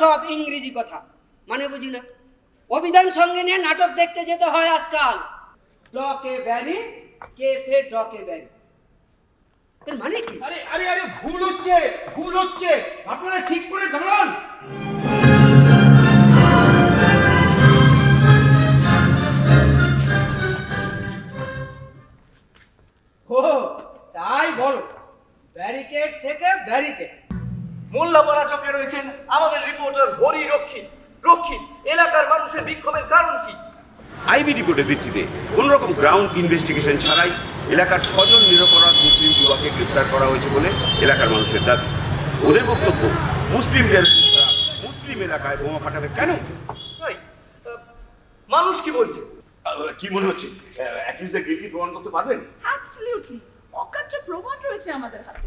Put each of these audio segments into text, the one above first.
সব ইংরেজি কথা। মানে বুঝি না? অভিধান সঙ্গে নিয়ে নাটক দেখতে যেতে হয় আজকাল। ডকে ব্যারি কে তে ডকে ব্যারি এর মানে কি? আরে আরে আরে, ভুল হচ্ছে ভুল হচ্ছে। আপনারা ঠিক করে দাঁড়ান। মোল্লাপাড়া চকে রয়েছেন আমাদের রিপোর্টার হরি রক্ষিত। রক্ষিত এলাকার মানুষের বিক্ষোভের কারণ কি? আইবি রিপোর্টের ভিত্তিতে কোনো রকম গ্রাউন্ড ইনভেস্টিগেশন ছাড়াই এলাকার ছজন নিরপরাধ মুসলিম যুবককে গ্রেফতার করা হয়েছে বলে এলাকার মানুষের দাবি। ওদের বক্তব্য মুসলিম মুসলিম এলাকায় বোমা ফাটাবে কেন? মানুষ কি বলছে? কি মনে হচ্ছে? অ্যাকিউজদের গিলটি প্রমাণ করতে পারবেন? অ্যাবসলিউটলি অকার্য প্রমাণ রয়েছে আমাদের হাতে।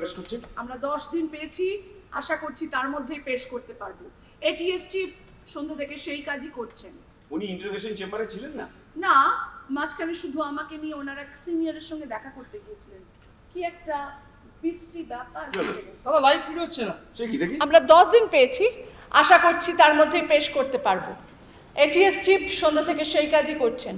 পেশ করছেন আমরা দশ দিন পেয়েছি আশা করছি তার মধ্যেই পেশ করতে পারব। এটিএস চিফ সন্ধ্যা থেকে সেই কাজই করছেন। উনি ইন্টারভেশন চেম্বারে ছিলেন না? না মাঝখানে শুধু আমাকে নিয়ে ওনার এক সিনিয়রের সঙ্গে দেখা করতে গিয়েছিলেন। কি একটা বিশ্রী ব্যাপার। দাদা লাইভ ফিড হচ্ছে না। সে কি দেখি? আমরা দশ দিন পেয়েছি আশা করছি তার মধ্যেই পেশ করতে পারব। এটিএস চিফ সন্ধ্যা থেকে সেই কাজই করছেন।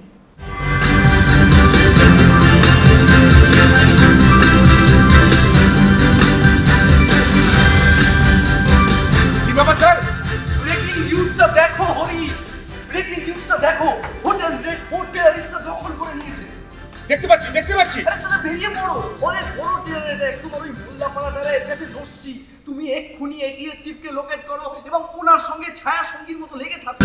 দেখো হোটেল রেড ফোর্ট টেরারিস্টরা দখল করে নিয়েছে। দেখতে পাচ্ছি দেখতে পাচ্ছি। আরে তাহলে বেরিয়ে পড়ো। অনেক বড় টেরার এটা একটু বড় মোল্লাপাড়াটারা এর কাছে নসছি তুমি এক্ষুনি এটিএস চিফকে লোকেট করো এবং ওনার সঙ্গে ছায়া সঙ্গীর মতো লেগে থাকো।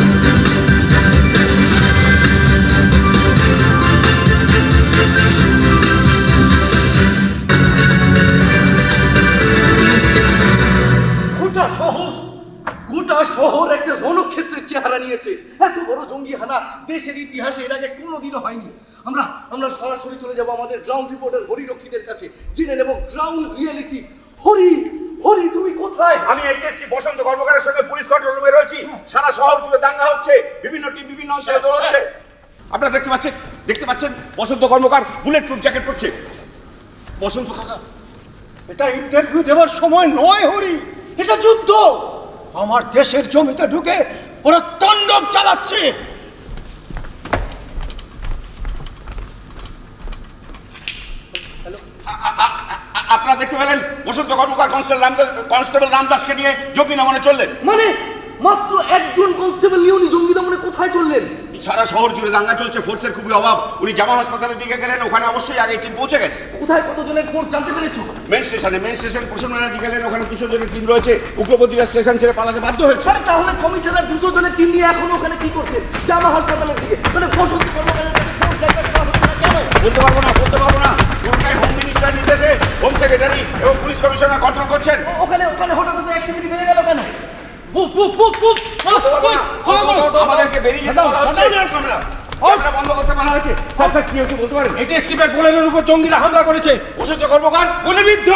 নিয়েছে এত বড় জঙ্গি হানা দেশের ইতিহাসে এর আগে কোনোদিনও হয়নি। আমরা আমরা সরাসরি চলে যাব আমাদের গ্রাউন্ড রিপোর্টার হরি রক্ষীদের কাছে। জেনে নেব গ্রাউন্ড রিয়েলিটি হরি হরি তুমি কোথায়? আমি এটিএসসি বসন্ত কর্মকারের সঙ্গে পুলিশ কন্ট্রোল রুমে রয়েছি। সারা শহর জুড়ে দাঙ্গা হচ্ছে বিভিন্ন টিম বিভিন্ন অঞ্চলে দৌড়চ্ছে আপনারা দেখতে পাচ্ছেন দেখতে পাচ্ছেন Basanta Karmakar bullet proof jacket পরছে। বসন্ত কাকা এটা ইন্টারভিউ দেওয়ার সময় নয় হরি এটা যুদ্ধ। আমার দেশের জমিতে ঢুকে ওরা তাণ্ডব চালাচ্ছে। আপনারা দেখতে পেলেন বসন্ত কর্মকার কনস্টেবল রামদাস কনস্টেবল রামদাসকে নিয়ে যোগী দমনে চললেন। মানে মাত্র একজন কনস্টেবল নিয়ে উনি জঙ্গি দমনে কোথায় চললেন? সারা শহর জুড়ে দাঙ্গা চলছে ফোর্সের খুবই অভাব। উনি জামা হাসপাতালের দিকে গেলেন ওখানে অবশ্যই আগে টিম পৌঁছে গেছে। কোথায় কতজনের ফোর্স জানতে পেরেছ? মেন স্টেশনে মেন স্টেশন প্রসন্ন ব্যানার্জি গেলেন ওখানে দুশো জনের টিম রয়েছে উগ্রপন্থীরা স্টেশন ছেড়ে পালাতে বাধ্য হয়েছে। আরে তাহলে কমিশনার দুশো জনের টিম নিয়ে এখনও ওখানে কি করছে? জামা হাসপাতালের দিকে মানে বসন্ত কর্মকারের কাছে ফোর্স জায়গা করা হচ্ছে না কেন? বলতে পারব না বলতে পারব না। পুরোটাই হোম মিনিস্টার নির্দেশে হোম সেক্রেটারি এবং পুলিশ কমিশনার কন্ট্রোল করছেন ও- ওখানে ওখানে হঠাৎ তো অ্যাক্টিভিটি বেড়ে গেল কেন মুভ মুভ মুভ মুভ বলতে পারব না। আমাদেরকে বেরিয়ে যেতে বলা হচ্ছে ক্যামেরা ক্যামেরা বন্ধ করতে বলা হয়েছে স্যার স্যার কি হয়েছে বলতে পারেন? এটি বলে বোলেনের উপর জঙ্গিরা হামলা করেছে। অসহ্য কর্মকার গুলিবিদ্ধ।